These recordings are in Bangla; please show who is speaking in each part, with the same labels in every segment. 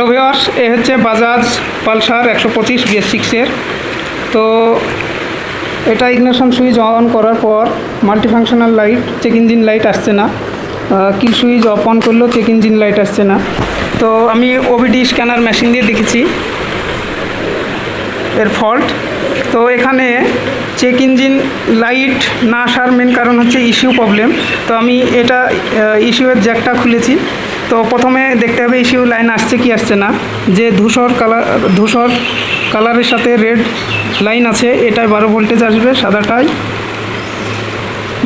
Speaker 1: ভিওয়ার্স এ হচ্ছে বাজাজ পালসার একশো পঁচিশ বিএস সিক্সের তো এটা ইগনেশন সুইচ অন করার পর multifunctional light check engine light আসছে না। কি সুইচ অফ অন করলেও চেক ইঞ্জিন লাইট আসছে না। তো আমি ওবিডি স্ক্যানার মেশিন দিয়ে দেখেছি। এর ফল্ট তো এখানে চেক ইঞ্জিন লাইট না আসার মেন কারণ হচ্ছে ইস্যু প্রবলেম তো আমি এটা ইস্যুয়ের জ্যাকটা খুলেছি। তো প্রথমে দেখতে হবে ইস্যু লাইন আসছে কি আসছে না, যে ধূসর কালার ধূসর কালারের সাথে রেড লাইন আছে, এটায় বারো ভোল্টেজ আসবে, সাদাটায়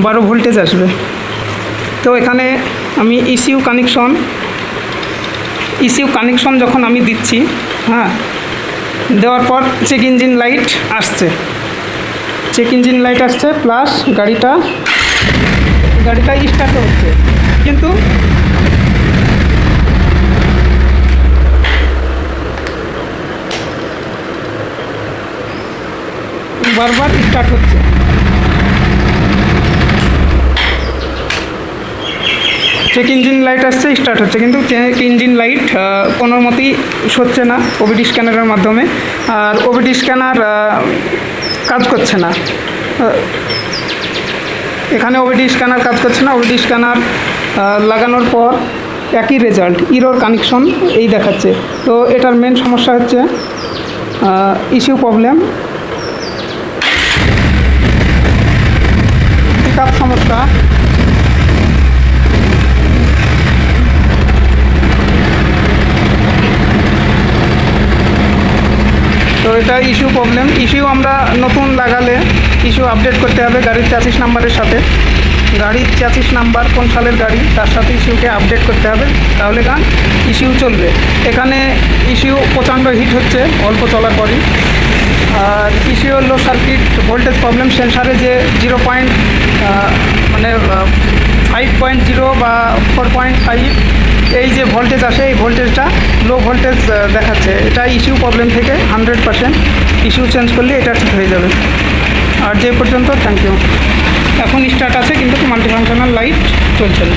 Speaker 1: বারো ভোল্টেজ আসবে। তো এখানে আমি ইসিউ কানেকশন ইসিউ কানেকশন যখন আমি দিচ্ছি হ্যাঁ দেওয়ার পর চেক ইঞ্জিন লাইট আসছে। চেক ইঞ্জিন লাইট আসছে প্লাস গাড়িটা গাড়িটা স্টার্ট হচ্ছে। কিন্তু বারবার স্টার্ট হচ্ছে চেক ইঞ্জিন লাইট আসছে স্টার্ট হচ্ছে। কিন্তু চেক ইঞ্জিন লাইট কোনো মতেই হচ্ছে না ওবিডি স্ক্যানারের মাধ্যমে। আর ওবিডি স্ক্যানার কাজ করছে না। এখানে ওবিডি স্ক্যানার কাজ করছে না। ওবিডি স্ক্যানার লাগানোর পর একই রেজাল্ট ইরোর কানেকশন এই দেখাচ্ছে। তো এটার মেন সমস্যা হচ্ছে ইস্যু প্রবলেম সমস্যা। তো এটা ইস্যু প্রবলেম ইস্যু আমরা নতুন লাগালে ইস্যু আপডেট করতে হবে গাড়ির চাচিশ নাম্বারের সাথে। গাড়ির চাচিশ নাম্বার কোন সালের গাড়ি, তার সাথে ইস্যুকে আপডেট করতে হবে। তাহলে গান ইস্যু চলবে। এখানে ইস্যু প্রচণ্ড হিট হচ্ছে, অল্প চলার পরই। আর issue low circuit voltage problem সেন্সারে যে জিরো পয়েন্ট মানে ফাইভ পয়েন্ট জিরো বা ফোর পয়েন্ট ফাইভ এই যে ভোল্টেজ আসে, এই ভোল্টেজটা লো ভোল্টেজ দেখাচ্ছে। এটা ইস্যু প্রবলেম থেকে হান্ড্রেড পারসেন্ট ইস্যু চেঞ্জ করলে এটা ঠিক হয়ে যাবে। আর যে পর্যন্ত থ্যাংক ইউ এখন স্টার্ট আছে, কিন্তু মাল্টিফাংশনাল লাইট চলছে না।